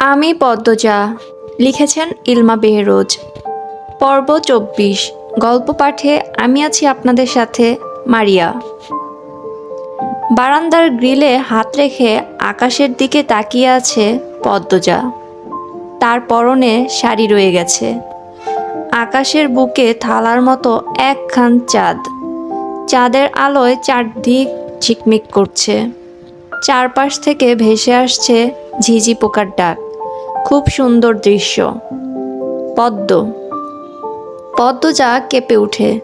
আমি পদ্মজা, লিখেছেন ইলমা বেহরোজ। পর্ব চব্বিশ, গল্প পাঠে আমি আছি আপনাদের সাথে মারিয়া। বারান্দার গ্রিলে হাত রেখে আকাশের দিকে তাকিয়ে আছে পদ্মজা। তার পরনে শাড়ি রয়ে গেছে। আকাশের বুকে থালার মতো একখান চাঁদ। চাঁদের আলোয় চারদিক ঝিকমিক করছে। চারপাশ থেকে ভেসে আসছে ঝিঝি পোকার ডাক। খুব সুন্দর দৃশ্য। পদ্ম। পদ্ম যা কেঁপে উঠে।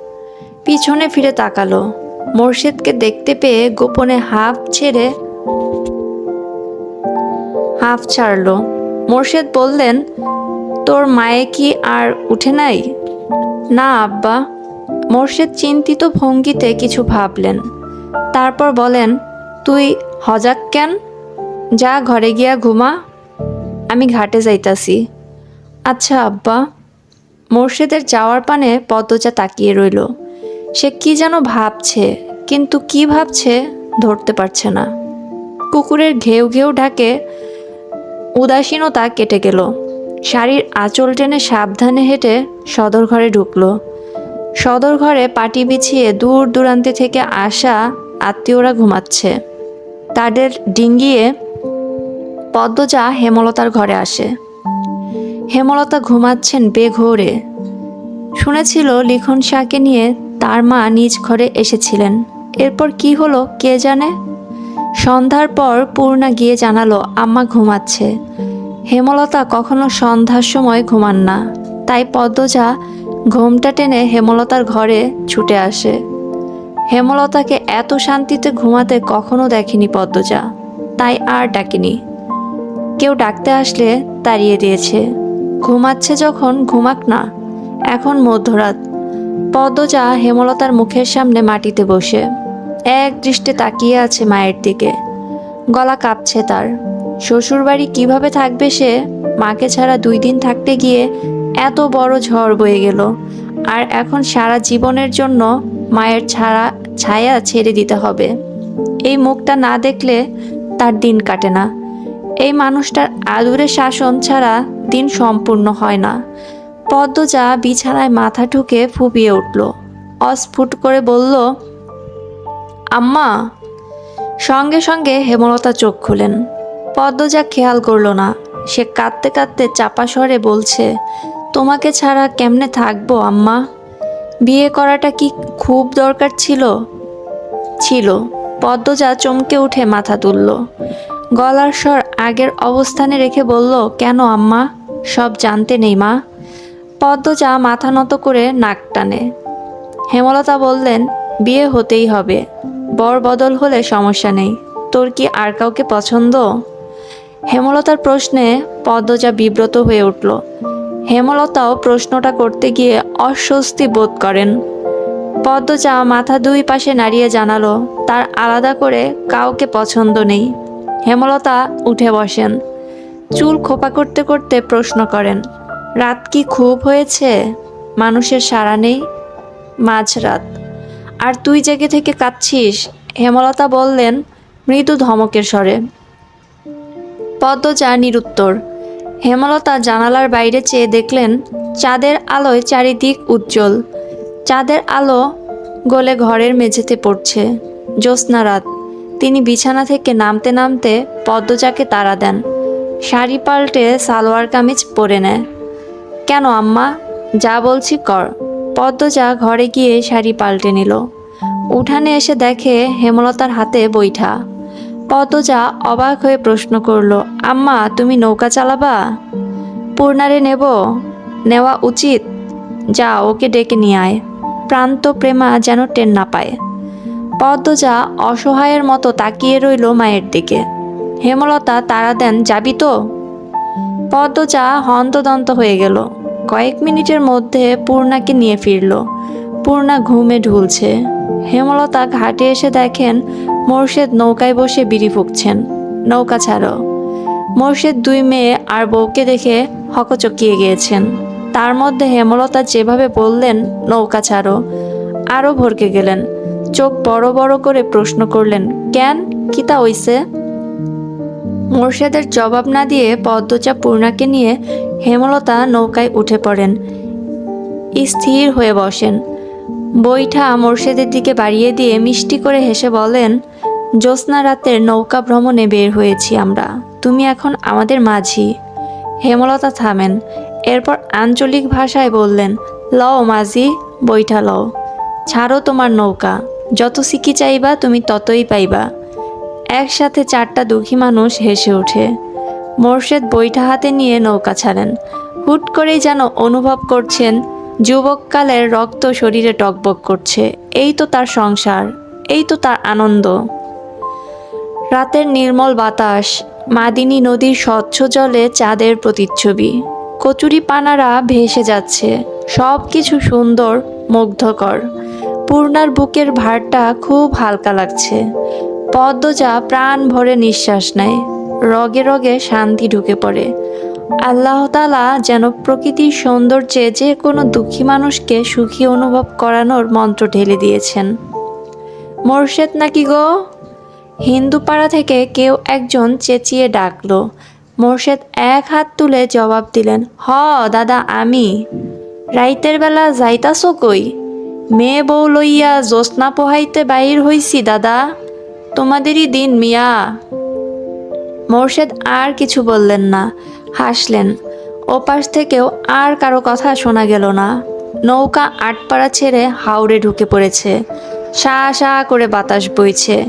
পিছনে ফিরে তাকালো। মোর্শেদকে দেখতে পেয়ে গোপনে হাফ ছেড়ে হাফ ছাড়লো। মোর্শেদ বললেন, তোর মায়ে কি আর উঠে নাই? না, আব্বা। মোর্শেদ চিন্তিত ভঙ্গিতে কিছু ভাবলেন। তারপর বলেন, তুই হজাক কেন? যা, ঘরে গিয়া ঘুমা। আমি ঘাটে যাইতাছি। আচ্ছা আব্বা। মোর্শেদের যাওয়ার পানে পদ্মজা তাকিয়ে রইল। সে কি যেন ভাবছে, কিন্তু কি ভাবছে ধরতে পারছে না। কুকুরের ঘেউ ঘেউ ঢাকে উদাসীনতা কেটে গেল। শাড়ির আঁচল টেনে সাবধানে হেঁটে সদর ঘরে ঢুকলো। সদর ঘরে পাটি বিছিয়ে দূর দূরান্তে থেকে আসা আত্মীয়রা ঘুমাচ্ছে। তাদের ডিঙ্গিয়ে পদ্মজা হেমলতার ঘরে আসে। হেমলতা ঘুমাচ্ছেন বেঘোরে। শুনেছিল লিখন শাহকে নিয়ে তার মা নিজ ঘরে এসেছিলেন। এরপর কি হলো কে জানে? সন্ধ্যার পর পূর্ণা গিয়ে জানালো, আম্মা ঘুমাচ্ছে। হেমলতা কখনো সন্ধ্যার সময় ঘুমান না। তাই পদ্মজা ঘোমটা টেনে হেমলতার ঘরে ছুটে আসে। হেমলতাকে এত শান্তিতে ঘুমাতে কখনো দেখেনি পদ্মজা। তাই আর ডাকেনি। কেউ ডাকতে আসলে তাড়িয়ে দিয়েছে। ঘুমাচ্ছে যখন ঘুমাক না। এখন মধ্যরাত। পদ্মজা হেমলতার মুখের সামনে মাটিতে বসে। এক দৃষ্টে তাকিয়ে আছে মায়ের দিকে। গলা কাঁপছে তার। শ্বশুরবাড়ি কীভাবে থাকবে সে মাকে ছাড়া দুই দিন থাকতে গিয়ে এত বড় ঝড় বয়ে গেল। আর এখন সারা জীবনের জন্য মায়ের ছাড়া ছায়া ছেড়ে দিতে হবে। এই মুখটা না দেখলে তার দিন কাটে না। এই মানুষটার আদুরে শাসন ছাড়া দিন সম্পূর্ণ হয় না। পদ্মজা বিছানায় মাথা ঠুকে ফুপিয়ে উঠল। অস্ফুট করে বলল, আম্মা। সঙ্গে সঙ্গে হেমলতা চোখ খুলেন। পদ্মজা খেয়াল করল না। সে কাঁদতে কাঁদতে চাপা স্বরে বলছে, তোমাকে ছাড়া কেমনে থাকব, আম্মা? বিয়ে করাটা কি খুব দরকার ছিল? ছিল। পদ্মজা চমকে উঠে মাথা তুলল। গলার স্বর আগের অবস্থানে রেখে বলল, কেন আম্মা? সব জানতে নেই মা। পদ্ম পদ্মজা মাথা নত করে নাক টানে। হেমলতা বললেন, বিয়ে হতেই হবে। বর বদল হলে সমস্যা নেই। তোর কি আর কাউকে পছন্দ? হেমলতার প্রশ্নে পদ্মজা বিব্রত হয়ে উঠল। হেমলতাও প্রশ্নটা করতে গিয়ে অস্বস্তি বোধ করেন। পদ্মজা মাথা দুই পাশে নাড়িয়ে জানালো, তার আলাদা করে কাউকে পছন্দ নেই। হেমলতা উঠে বসেন। চুল খোপা করতে করতে প্রশ্ন করেন, রাত কি খুব হয়েছে? মানুষের সাড়া নেই? মাঝরাত। আর তুই জেগে থেকে কাঁদছিস? হেমলতা বললেন, মৃদু ধমকের স্বরে। পদ্ম পদ্মজা নিরুত্তর হেমলতা জানালার বাইরে চেয়ে দেখলেন, চাঁদের আলোয় চারিদিক উজ্জ্বল। চাঁদের আলো গলে ঘরের মেঝেতে পড়ছে। জ্যোৎস্না রাত তিনি বিছানা থেকে নামতে নামতে পদ্মজাকে তাড়া দেন। শাড়ি পাল্টে সালোয়ার কামিজ পরে নেয়। কেন আম্মা? যা বলছি কর। পদ্মজা ঘরে গিয়ে শাড়ি পাল্টে নিল। উঠানে এসে দেখে হেমলতার হাতে বৈঠা। পদ্মজা অবাক হয়ে প্রশ্ন করল, আম্মা, তুমি নৌকা চালাবা? পূর্ণারে নেব। নেওয়া উচিত। যা, ওকে ডেকে নিয়ে আয়। প্রান্ত প্রেমা যেন টেন না পায়। পদ্মজা অসহায়ের মতো তাকিয়ে রইল মায়ের দিকে। হেমলতা তারা দেন, যাবি তো? পদ্মজা হন্তদন্ত হয়ে গেল। কয়েক মিনিটের মধ্যে পূর্ণাকে নিয়ে ফিরল। পূর্ণা ঘুমে ঢুলছে। হেমলতা ঘাটে এসে দেখেন মোর্শেদ নৌকায় বসে বিড়ি ফুঁকছেন। নৌকা ছাড়ো। মোর্শেদ দুই মেয়ে আর বউকে দেখে হকচকিয়ে গিয়েছেন। তার মধ্যে হেমলতা যেভাবে বললেন, নৌকা ছাড়ো। আরও ভরকে গেলেন। চোখ বড় বড় করে প্রশ্ন করলেন, কেন? কিতা হইছে? মোর্শেদের জবাব না দিয়ে পদ্মচা পূর্ণাকে নিয়ে হেমলতা নৌকায় উঠে পড়েন। স্থির হয়ে বসেন। বইটা মোর্শেদের দিকে বাড়িয়ে দিয়ে মিষ্টি করে হেসে বলেন, জ্যোৎস্না রাতের নৌকা ভ্রমণে বের হয়েছি আমরা। তুমি এখন আমাদের মাঝি। হেমলতা থামেন। এরপর আঞ্চলিক ভাষায় বললেন, লও মাঝি বইটা লও। ছাড়ো তোমার নৌকা। যত সিকি চাইবা তুমি ততই পাইবা। একসাথে চারটা দুঃখী মানুষ হেসে ওঠে। মোর্শেদ বইটা হাতে নিয়ে নৌকা ছাড়েন। হুট করেই যেন অনুভব করছেন, যুবককালের রক্ত শরীরে টকবক করছে। এই তো তার সংসার, এই তো তার আনন্দ। রাতের নির্মল বাতাস, মাদিনী নদীর স্বচ্ছ জলে চাঁদের প্রতিচ্ছবি। কচুরি পানারা ভেসে যাচ্ছে। সব কিছু সুন্দর, মুগ্ধকর। পূর্ণার বুকের ভারটা খুব হালকা লাগছে। পদ্মজা প্রাণ ভরে নিঃশ্বাস নেয়। রগে রগে শান্তি ঢুকে পড়ে। আল্লাহ তালা যেন প্রকৃতির সৌন্দর্যে যে কোনো দুঃখী মানুষকে সুখী অনুভব করানোর মন্ত্র ঢেলে দিয়েছেন। মোর্শেদ নাকি গো? হিন্দু পাড়া থেকে কেউ একজন চেঁচিয়ে ডাকলো। মোর্শেদ এক হাত তুলে জবাব দিলেন, হ, দাদা, আমি। রাইতের বেলা যাইতাছো কই? মেয়ে বউ লইয়া জ্যোৎস্না পোহাইতে বাহির হইছি, দাদা। তোমাদেরই দিন, মিয়া। মোর্শেদ আর কিছু বললেন না, হাসলেন। ওপাশ থেকেও আর কারও কথা শোনা গেল না। নৌকা আটপাড়া ছেড়ে হাওড়ে ঢুকে পড়েছে। শা শা করে বাতাস বইছে।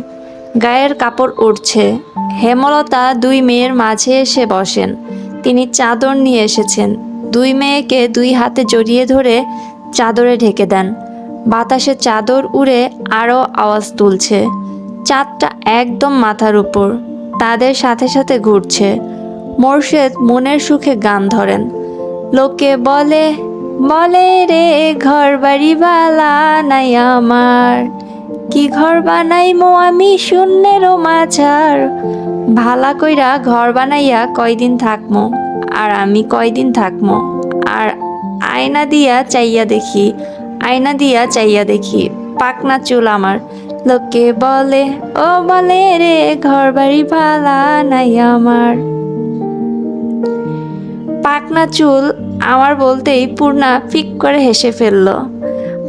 গায়ের কাপড় উঠছে হেমলতা দুই মেয়ের মাঝে এসে বসেন। তিনি চাদর নিয়ে এসেছেন। দুই মেয়েকে দুই হাতে জড়িয়ে ধরে চাদরে ঢেকে দেন। বাতাসে চাদর উড়ে আরও আওয়াজ তুলছে। চাঁদটা একদম মাথার উপর, তাদের সাথে সাথে ঘুরছে। মোর্শেদ মনের সুখে গান ধরেন। লোকে বলে বলে রে, ঘর বাড়ি বালা নাই আমার। কি ঘর বানাইমো আমি শূন্যেরও মাঝার। ভালা কইরা ঘর বানাইয়া কয়দিন থাকমো, আর আমি কয়দিন থাকমো, আর আয়না দিয়া চাইয়া দেখি আয়না দিয়া চাইয়া দেখি, পাকনা চুল আমার। লোকে বলে, ও বলে রে ঘর বাড়ি ভালা নাই আমার। পাকনা চুল আমার বলতেই পূর্ণা ফিক করে হেসে ফেলল।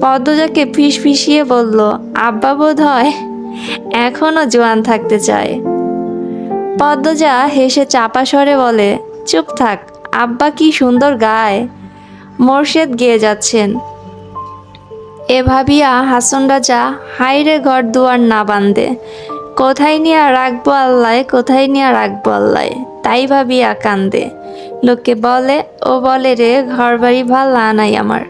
পদ্মজাকে ফিস ফিসিয়ে বলল, আব্বা বোধ হয় এখনও জোয়ান থাকতে চায়। পদ্মজা হেসে চাপা স্বরে বলে, চুপ থাক, আব্বা কি সুন্দর গায়। মোর্শেদ গেয়ে যাচ্ছেন। এ ভাবিয়া হাসন রাজা হাইরে ঘর দুয়ার না বান্ধে কোথায় নিয়ে রাখব আল্লাহ, কোথায় নিয়ে রাখব আল্লাহ? তাই ভাবিয়া কান্দে। লোকে বলে, ও বলে রে ঘর বাড়ি ভাল্লা নাই আমার।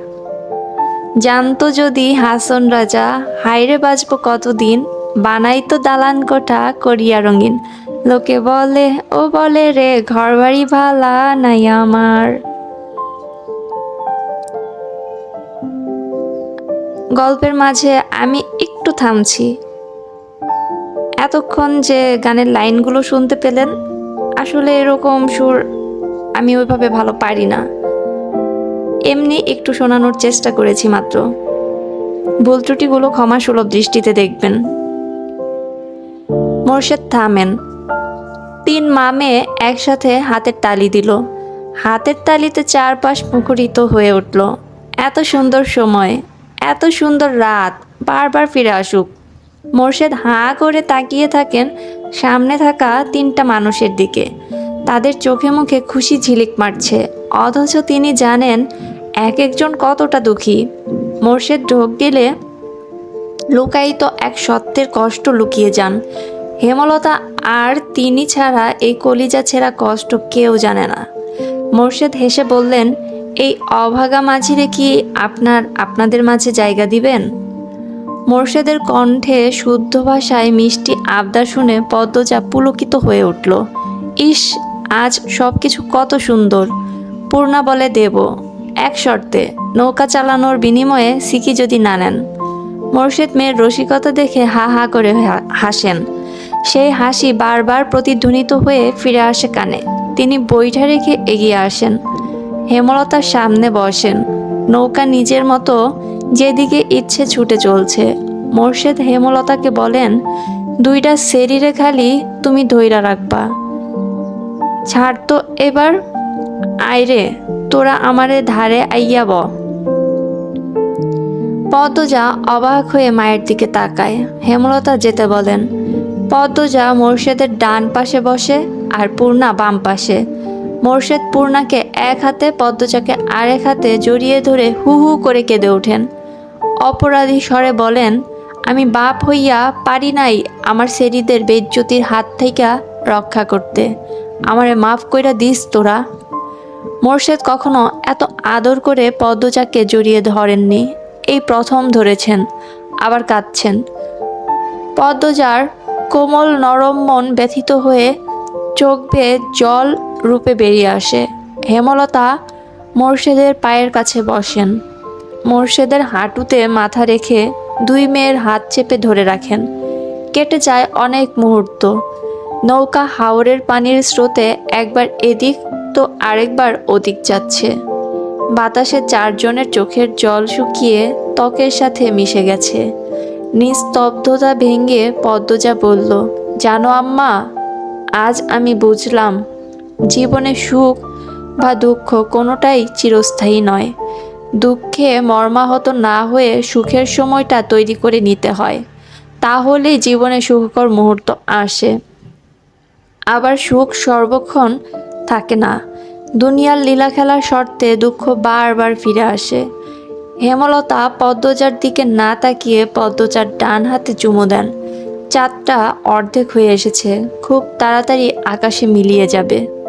জানতো যদি হাসন রাজা হাইরে বাজবো কতদিন? বানাই তো দালান কোঠা করিয়া রঙিন। লোকে বলে, ও বলে রে ঘর বাড়ি ভালা নাই আমার। গল্পের মাঝে আমি একটু থামছি। এতক্ষণ যে গানের লাইনগুলো শুনতে পেলেন, আসলে এরকম সুর আমি ওইভাবে ভালো পারি না। এমনি একটু শোনানোর চেষ্টা করেছি মাত্র। ভুল ত্রুটিগুলো ক্ষমা সুলভ দৃষ্টিতে দেখবেন। মোর্শেদ থামেন। তিন মামে একসাথে হাতের তালি দিল। হাতের তালিতে চারপাশ মুখরিত হয়ে উঠল। এত সুন্দর সময়। এত সুন্দর রাত, বারবার ফিরে আসুক। মোর্শেদ হাঁ করে তাকিয়ে থাকেন সামনে থাকা তিনটা মানুষের দিকে। তাদের চোখে মুখে খুশি ঝিলিক মারছে। অথচ তিনি জানেন এক একজন কতটা দুঃখী। মোর্শেদ ঢোক গেলে লুকায়িত এক সত্যের কষ্ট লুকিয়ে যান। হেমলতা আর তিনি ছাড়া এই কলিজা ছেঁড়া কষ্ট কেউ জানে না। মোর্শেদ হেসে বললেন এই অভাগা মাঝিরে কি আপনার, আপনাদের মাঝে জায়গা দিবেন? মোর্শেদের কণ্ঠে শুদ্ধ ভাষায় মিষ্টি আবদার শুনে পদ্মজা পুলকিত হয়ে উঠল। ইস, আজ সব কিছু কত সুন্দর। পূর্ণা বলে, দেব, এক শর্তে, নৌকা চালানোর বিনিময়ে সিকি যদি না নেন। মোর্শেদ মেয়ের রসিকতা দেখে হা হা করে হাসেন। সেই হাসি বারবার প্রতিধ্বনিত হয়ে ফিরে আসে কানে। তিনি বইটা রেখে এগিয়ে আসেন। হেমলতার সামনে বসেন। নৌকা নিজের মতো যেদিকে ইচ্ছে ছুটে চলছে। মোর্শেদ হেমলতাকে বলেন, দুইটা শরীরে খালি তুমি ধৈরা রাখবা। ছাড় তো এবার। আইরে, তোরা আমারে ধারে আইয়া ব। পদ্মজা অবাক হয়ে মায়ের দিকে তাকায়। হেমলতা যেতে বলেন, পদ্মজা মোর্শেদের ডান পাশে বসে আর পূর্ণা বাম পাশে। মোর্শেদ পূর্ণাকে এক হাতে, পদ্মজাকে আরেক হাতে জড়িয়ে ধরে হু হু করে কেঁদে ওঠেন। অপরাধী স্বরে বলেন, আমি বাপ হইয়া পারি নাই আমার সেরিদের বেজ্জতির হাত থেকে রক্ষা করতে। আমারে মাফ কইরা দিস তোরা। মোর্শেদ কখনো এত আদর করে পদ্মচাকে জড়িয়ে ধরেননি। এই প্রথম ধরেছেন, আবার কাঁদছেন। পদ্মজার কোমল নরম মন ব্যথিত হয়ে চোখ বেয়ে জল রূপে বেরিয়ে আসে। হেমলতা মোর্শেদের পায়ের কাছে বসেন। মোর্শেদের হাঁটুতে মাথা রেখে দুই মেয়ের হাত চেপে ধরে রাখেন। কেটে যায় অনেক মুহূর্ত। নৌকা হাওরের পানির স্রোতে একবার এদিক তো আরেকবার ওদিক যাচ্ছে। বাতাসে চারজনের চোখের জল শুকিয়ে ত্বকের সাথে মিশে গেছে। নিস্তব্ধতা ভেঙে পদ্মজা বলল, জানো আম্মা, আজ আমি বুঝলাম জীবনে সুখ বা দুঃখ কোনোটাই চিরস্থায়ী নয়। দুঃখে মর্মাহত না হয়ে সুখের সময়টা তৈরি করে নিতে হয়। তাহলেই জীবনে সুখকর মুহূর্ত আসে। আবার সুখ সর্বক্ষণ থাকে না। দুনিয়ার লীলা খেলার শর্তে দুঃখ বারবার ফিরে আসে। হেমলতা পদ্মজার দিকে না তাকিয়ে পদ্মজার ডান হাতে চুমো দেন। চাঁদটা অর্ধেক হয়ে এসেছে। খুব তাড়াতাড়ি আকাশে মিলিয়ে যাবে।